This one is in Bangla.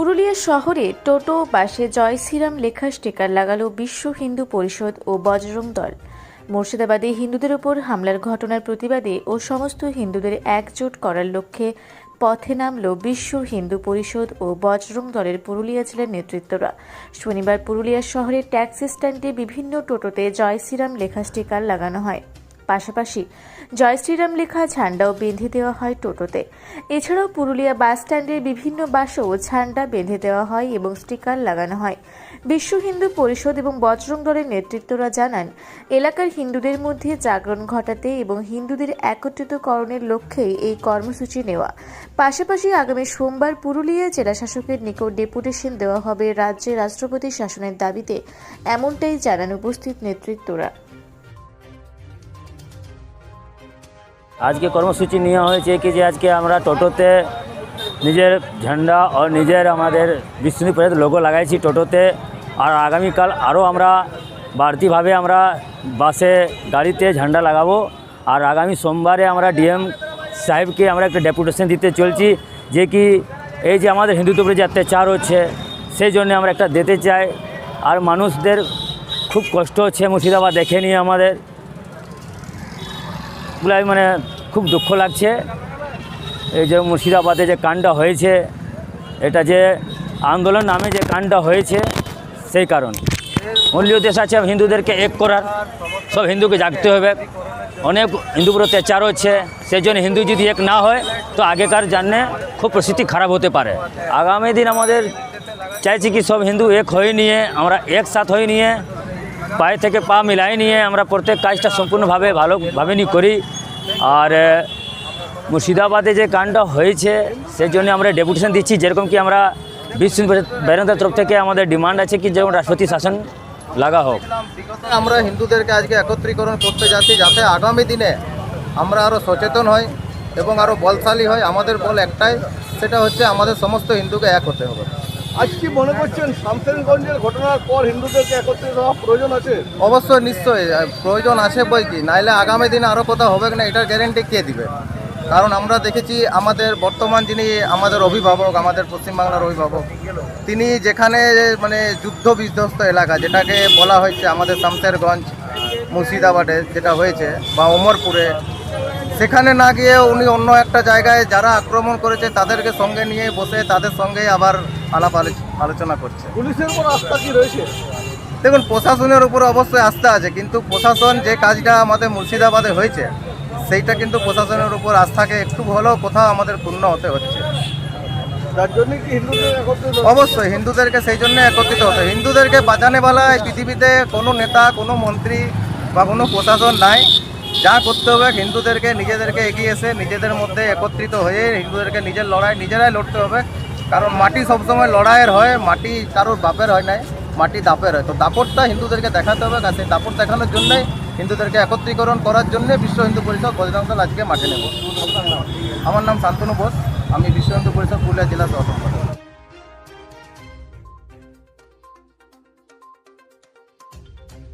পুরুলিয়া শহরে টোটো, বাসে জয় শ্রীরাম লেখা স্টিকার লাগালো বিশ্ব হিন্দু পরিষদ ও বজরং দল। মুর্শিদাবাদে হিন্দুদের ওপর হামলার ঘটনার প্রতিবাদে ও সমস্ত হিন্দুদের একজোট করার লক্ষ্যে পথে নামল বিশ্ব হিন্দু পরিষদ ও বজরং দলের পুরুলিয়া জেলার নেতৃত্বরা। শনিবার পুরুলিয়া শহরের ট্যাক্সি স্ট্যান্ডে বিভিন্ন টোটোতে জয় শ্রীরাম লেখা স্টিকার লাগানো হয়। পাশাপাশি জয় শ্রীরাম লেখা ঝান্ডাও বেঁধে দেওয়া হয় টোটোতে। এছাড়াও পুরুলিয়া বাস স্ট্যান্ডের বিভিন্ন বাসেও ঝান্ডা বেঁধে দেওয়া হয় এবং স্টিকার লাগানো হয়। বিশ্ব হিন্দু পরিষদ এবং বজরং দলের নেতৃত্বরা জানান, এলাকার হিন্দুদের মধ্যে জাগরণ ঘটাতে এবং হিন্দুদের একত্রিতকরণের লক্ষ্যেই এই কর্মসূচি নেওয়া। পাশাপাশি আগামী সোমবার পুরুলিয়া জেলা শাসকের নিকট ডেপুটেশন দেওয়া হবে রাজ্যে রাষ্ট্রপতি শাসনের দাবিতে, এমনটাই জানান উপস্থিত নেতৃত্বরা। আজকে কর্মসূচি নেওয়া হয়েছে কি যে আজকে আমরা টোটোতে নিজের ঝান্ডা ও নিজের আমাদের বিষ্ণু পরিষদ লোগো লাগাইছি টোটোতে। আর আগামীকাল আরও আমরা বাড়তিভাবে আমরা বাসে, গাড়িতে ঝান্ডা লাগাবো। আর আগামী সোমবারে আমরা ডিএম সাহেবকে আমরা একটা ডেপুটেশন দিতে চলছি যে কি এই যে আমাদের হিন্দুত্ব উপরে যে অত্যাচার হচ্ছে, সেই জন্য আমরা একটা দিতে চাই। আর মানুষদের খুব কষ্ট হচ্ছে মুর্শিদাবাদ দেখে নিয়ে আমাদের। মানে খুব দুঃখ লাগছে। এই যে মুর্শিদাবাদে যে কাণ্ডটা হয়েছে, এটা যে আন্দোলন নামে যে কাণ্ডটা হয়েছে, সেই কারণ। মূল্য দেশ আছে হিন্দুদেরকে এক করার, সব হিন্দুকে জাগতে হবে। অনেক হিন্দু উপর অত্যাচার হচ্ছে সেই জন্য হিন্দু যদি এক না হয়, তো আগেকার জানে খুব পরিস্থিতি খারাপ হতে পারে। আগামী দিন আমাদের চাইছি কি সব হিন্দু এক হয়ে নিয়ে, আমরা একসাথ হয়ে নিয়ে, পায়ে থেকে পা মিলাই নিয়ে আমরা প্রত্যেক কাজটা সম্পূর্ণভাবে ভালোভাবে নি করি। আর মুর্শিদাবাদে যে কাণ্ডটা হয়েছে সেই জন্য আমরা ডেপুটেশন দিচ্ছি। যেরকম কি আমরা বিশ্ব বেরেন্দ্রের তরফ থেকে আমাদের ডিমান্ড আছে কি যেমন রাষ্ট্রপতি শাসন লাগা হোক। আমরা হিন্দুদেরকে আজকে একত্রীকরণ করতে যাচ্ছি যাতে আগামী দিনে আমরা আরও সচেতন হই এবং আরও বলশালী হয় আমাদের বল একটাই, সেটা হচ্ছে আমাদের সমস্ত হিন্দুকে এক হতে হবে। আজ কি মনে করছেন শামসেনগঞ্জের ঘটনার পর হিন্দুদেরকে একত্রিত হওয়া প্রয়োজন আছে? অবশ্যই, নিশ্চয়ই। প্রয়োজন আছে বই কি? নাইলে আগামী দিনে আরও কোথাও হবে না এটার গ্যারেন্টি কে দিবে? কারণ আমরা দেখেছি আমাদের বর্তমান যিনি আমাদের অভিভাবক, আমাদের পশ্চিমবাংলার অভিভাবক, তিনি যেখানে মানে যুদ্ধ বিধ্বস্ত এলাকা, যেটাকে বলা হয়েছে আমাদের শামসেরগঞ্জ মুর্শিদাবাদে যেটা হয়েছে, বা ওমরপুরে সেখানে না গিয়ে উনি অন্য একটা জায়গায় যারা আক্রমণ করেছে তাদেরকে সঙ্গে নিয়ে বসে তাদের সঙ্গে আবার আলাপ আলোচ- আলোচনা করছে। পুলিশের উপর আস্থা কি রয়েছে? দেখুন প্রশাসনের উপর অবশ্যই আস্থা আছে কিন্তু প্রশাসন যে কাজটা আমাদের মুর্শিদাবাদে হয়েছে সেইটা কিন্তু প্রশাসনের উপর আস্থাকে একটু হলেও কোথাও আমাদের পূর্ণ হতে হচ্ছে। যার জন্য কি হিন্দুদের অবশ্যই হিন্দুদেরকে সেই জন্য একত্রিত হতে। হিন্দুদেরকে বাঁচানেওয়ালা এই পৃথিবীতে কোনো নেতা কোনো মন্ত্রী বা কোনো প্রশাসন নাই। যা করতে হবে, হিন্দুদেরকে, নিজেদেরকে এগিয়ে এসে নিজেদের মধ্যে একত্রিত হয়ে হিন্দুদেরকে নিজের লড়াই, নিজেরাই লড়তে হবে। কারণ মাটি সবসময় লড়াইয়ের হয়, মাটি কারোর বাপের হয় নাই, মাটি দাপের হয়। তো দাপটটা হিন্দুদেরকে দেখাতে হবে সেই দাপট দেখানোর জন্যই হিন্দুদেরকে একত্রীকরণ করার জন্যে বিশ্ব হিন্দু পরিষদ বজরং আজকে মাঠে নেব আমার নাম শান্তনু বোস আমি বিশ্ব হিন্দু পরিষদ পুরুলিয়া জেলা সহ